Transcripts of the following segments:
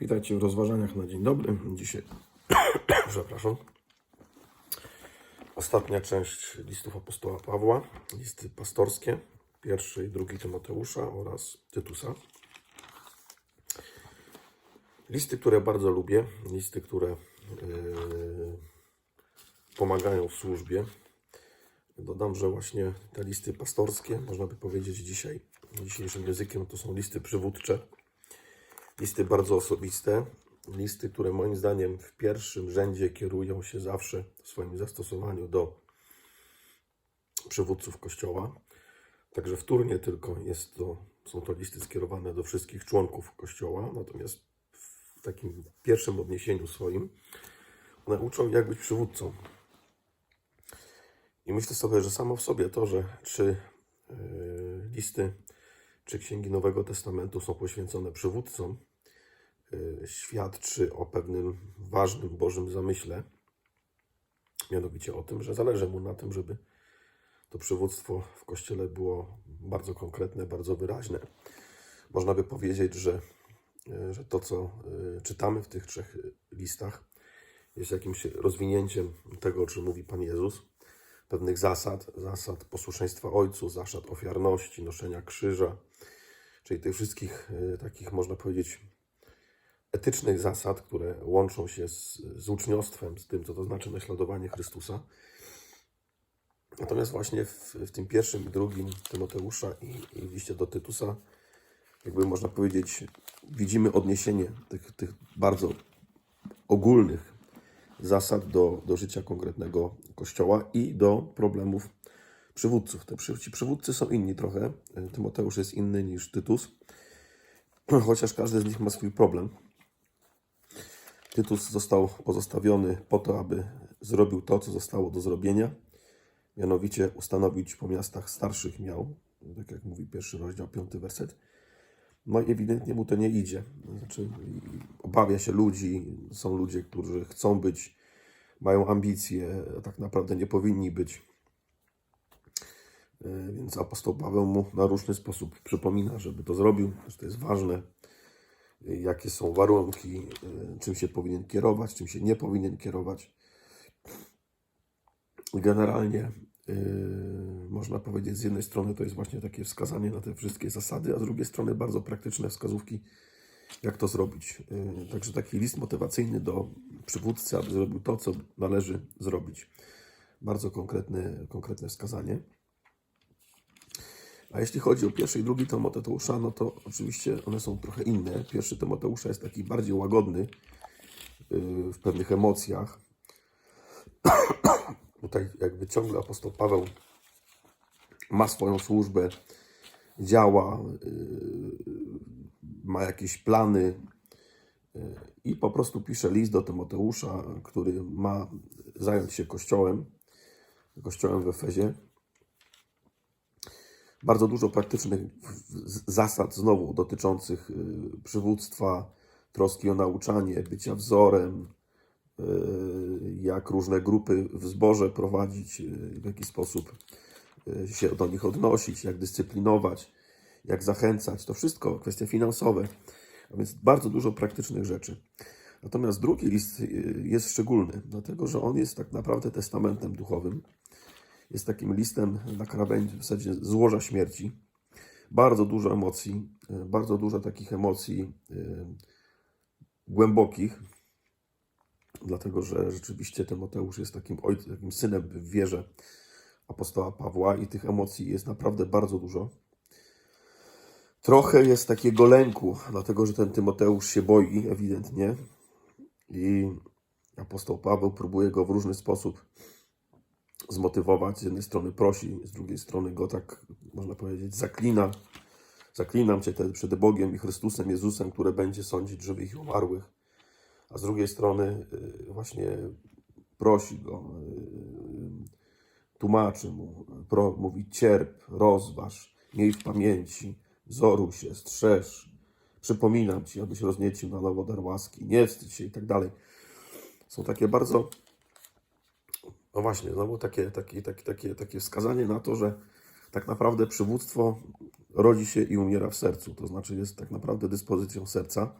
Witajcie w rozważaniach na dzień dobry. Dzisiaj, przepraszam, ostatnia część listów apostoła Pawła, listy pastorskie, pierwszy i drugi Tymoteusza oraz Tytusa. Listy, które bardzo lubię, listy, które yy, pomagają w służbie. Dodam, że właśnie te listy pastorskie, można by powiedzieć dzisiaj, dzisiejszym językiem, to są listy przywódcze listy bardzo osobiste, listy, które moim zdaniem w pierwszym rzędzie kierują się zawsze w swoim zastosowaniu do przywódców Kościoła. Także wtórnie tylko jest to, są to listy skierowane do wszystkich członków Kościoła, natomiast w takim pierwszym odniesieniu swoim one uczą, jak być przywódcą. I myślę sobie, że samo w sobie to, że czy yy, listy czy księgi Nowego Testamentu są poświęcone przywódcom, świadczy o pewnym ważnym Bożym zamyśle. Mianowicie o tym, że zależy mu na tym, żeby to przywództwo w Kościele było bardzo konkretne, bardzo wyraźne. Można by powiedzieć, że, y, że to, co y, czytamy w tych trzech listach, jest jakimś rozwinięciem tego, o czym mówi Pan Jezus pewnych zasad, zasad posłuszeństwa Ojcu, zasad ofiarności, noszenia krzyża, czyli tych wszystkich y, takich, można powiedzieć, etycznych zasad, które łączą się z, z uczniostwem, z tym, co to znaczy naśladowanie Chrystusa. Natomiast właśnie w, w tym pierwszym i drugim Tymoteusza i, i liście do Tytusa, jakby można powiedzieć, widzimy odniesienie tych, tych bardzo ogólnych zasad do, do życia konkretnego kościoła i do problemów przywódców. Te przy, ci przywódcy są inni trochę. Tymoteusz jest inny niż Tytus, chociaż każdy z nich ma swój problem. Tytus został pozostawiony po to, aby zrobił to, co zostało do zrobienia, mianowicie ustanowić po miastach starszych miał, tak jak mówi pierwszy rozdział, piąty werset. No i ewidentnie mu to nie idzie. Znaczy, obawia się ludzi, są ludzie, którzy chcą być, mają ambicje, a tak naprawdę nie powinni być. E, Więc apostoł Paweł mu na różny sposób przypomina, żeby to zrobił, że to jest ważne, jakie są warunki, e, czym się powinien kierować, czym się nie powinien kierować. Generalnie yy, można powiedzieć, z jednej strony to jest właśnie takie wskazanie na te wszystkie zasady, a z drugiej strony bardzo praktyczne wskazówki, jak to zrobić. Yy, także taki list motywacyjny do przywódcy, aby zrobił to, co należy zrobić. Bardzo konkretne, konkretne wskazanie. A jeśli chodzi o pierwszy i drugi Tymoteusza, no to oczywiście one są trochę inne. Pierwszy Tymoteusza jest taki bardziej łagodny yy, w pewnych emocjach. Tutaj jakby ciągle apostoł Paweł ma swoją służbę, działa, yy, ma jakieś plany yy, i po prostu pisze list do Tymoteusza, który ma zająć się kościołem, kościołem w Efezie. Bardzo dużo praktycznych zasad znowu dotyczących yy, przywództwa, troski o nauczanie, bycia wzorem, y, jak różne grupy w zborze prowadzić, y, w jaki sposób y, się do nich odnosić, jak dyscyplinować, jak zachęcać. To wszystko kwestie finansowe, a więc bardzo dużo praktycznych rzeczy. Natomiast drugi list y, jest szczególny, dlatego że on jest tak naprawdę testamentem duchowym. Jest takim listem na krawędzi w zasadzie złoża śmierci. Bardzo dużo emocji, y, bardzo dużo takich emocji y, głębokich, dlatego że rzeczywiście Tymoteusz jest takim ojcem, takim synem w wierze apostoła Pawła i tych emocji jest naprawdę bardzo dużo. Trochę jest takiego lęku, dlatego że ten Tymoteusz się boi ewidentnie i apostoł Paweł próbuje go w różny sposób zmotywować. Z jednej strony prosi, z drugiej strony go tak, można powiedzieć, zaklina. Zaklinam Cię przed Bogiem i Chrystusem Jezusem, które będzie sądzić żywych i umarłych a z drugiej strony y, właśnie prosi go, y, tłumaczy mu, mówi cierp, rozważ, miej w pamięci, wzoruj się, strzeż, przypominam Ci, abyś rozniecił na nowo dar łaski, nie wstydź się i tak dalej. Są takie bardzo, no właśnie, znowu takie, takie, takie, takie, takie wskazanie na to, że tak naprawdę przywództwo rodzi się i umiera w sercu, to znaczy jest tak naprawdę dyspozycją serca.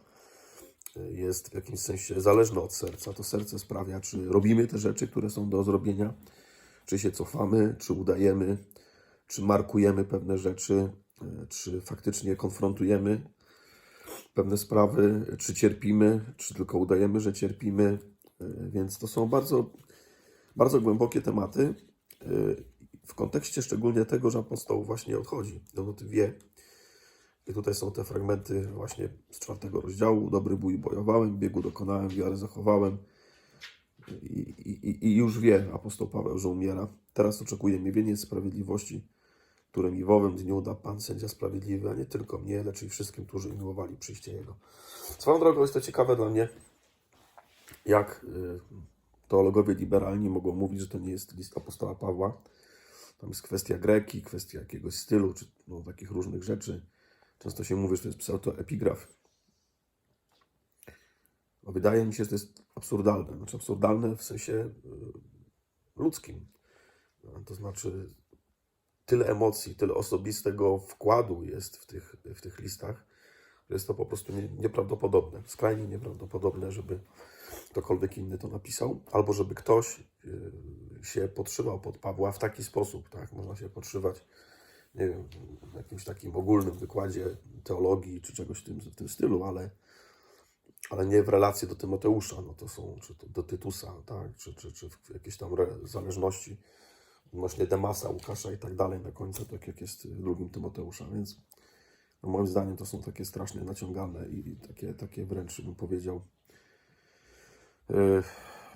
jest w jakimś sensie zależne od serca. To serce sprawia, czy robimy te rzeczy, które są do zrobienia, czy się cofamy, czy udajemy, czy markujemy pewne rzeczy, czy faktycznie konfrontujemy pewne sprawy, czy cierpimy, czy tylko udajemy, że cierpimy. Więc to są bardzo, bardzo głębokie tematy y, w kontekście szczególnie tego, że apostoł właśnie odchodzi. On o tym wie. I tutaj są te fragmenty właśnie z czwartego rozdziału. Dobry bój bojowałem, biegu dokonałem, wiarę zachowałem. I, i, I już wie apostoł Paweł, że umiera. Teraz oczekuje mnie wieniec sprawiedliwości, które mi w owym dniu da Pan sędzia sprawiedliwy, a nie tylko mnie, lecz i wszystkim, którzy miłowali przyjście Jego. Swoją drogą jest to ciekawe dla mnie, jak y, teologowie liberalni mogą mówić, że to nie jest list apostoła Pawła. Tam jest kwestia greki, kwestia jakiegoś stylu, czy no, takich różnych rzeczy. Często się mówi, że to jest pseudoepigraf. No, wydaje mi się, że to jest absurdalne. Znaczy absurdalne w sensie y, ludzkim. To znaczy tyle emocji, tyle osobistego wkładu jest w tych, w tych listach, że jest to po prostu nie, nieprawdopodobne. Skrajnie nieprawdopodobne, żeby ktokolwiek inny to napisał, albo żeby ktoś y, się podszywał pod Pawła w taki sposób, tak? Można się podszywać, nie wiem, w jakimś takim ogólnym wykładzie teologii czy czegoś w tym, w tym stylu, ale, ale nie w relacji do Tymoteusza, no to są, czy to do Tytusa, tak? Czy, czy, czy w jakieś tam zależności odnośnie Demasa, Łukasza i tak dalej na końcu, tak jak jest w drugim Tymoteusza, więc no moim zdaniem to są takie strasznie naciągane i takie, takie wręcz bym powiedział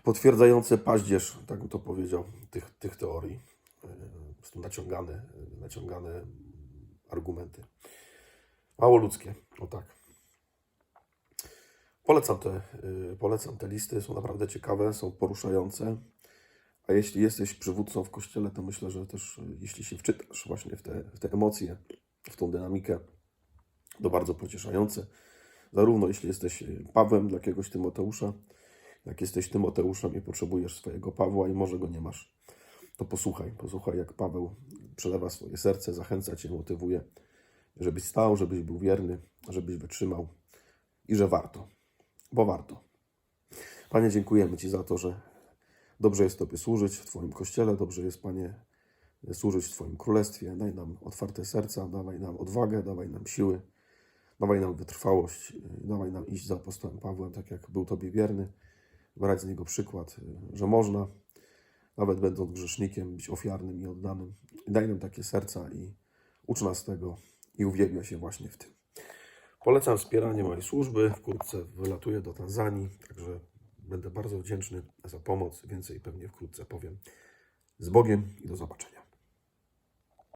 potwierdzające paździerz, tak bym to powiedział, tych, tych teorii. E, Po prostu naciągane, e, naciągane argumenty. Mało ludzkie, o tak. Polecam te, y, polecam te listy, są naprawdę ciekawe, są poruszające. A jeśli jesteś przywódcą w kościele, to myślę, że też y, jeśli się wczytasz właśnie w te, w te emocje, w tą dynamikę, to bardzo pocieszające. Zarówno jeśli jesteś y, Pawłem dla jakiegoś Tymoteusza, jak jesteś Tymoteuszem i potrzebujesz swojego Pawła i może go nie masz, to posłuchaj, posłuchaj jak Paweł przelewa swoje serce, zachęca Cię, motywuje, żebyś stał, żebyś był wierny, żebyś wytrzymał i że warto, bo warto. Panie, dziękujemy Ci za to, że dobrze jest Tobie służyć w Twoim kościele, dobrze jest, Panie, służyć w Twoim królestwie. Daj nam otwarte serca, dawaj nam odwagę, dawaj nam siły, dawaj nam wytrwałość, dawaj nam iść za apostołem Pawłem, tak jak był Tobie wierny, brać z niego przykład, y, że można, nawet będąc grzesznikiem, być ofiarnym i oddanym. Daj nam takie serca i ucz nas tego i uwielbia się właśnie w tym. Polecam wspieranie mojej służby. Wkrótce wylatuję do Tanzanii, także będę bardzo wdzięczny za pomoc. Więcej pewnie wkrótce powiem. Z Bogiem i do zobaczenia.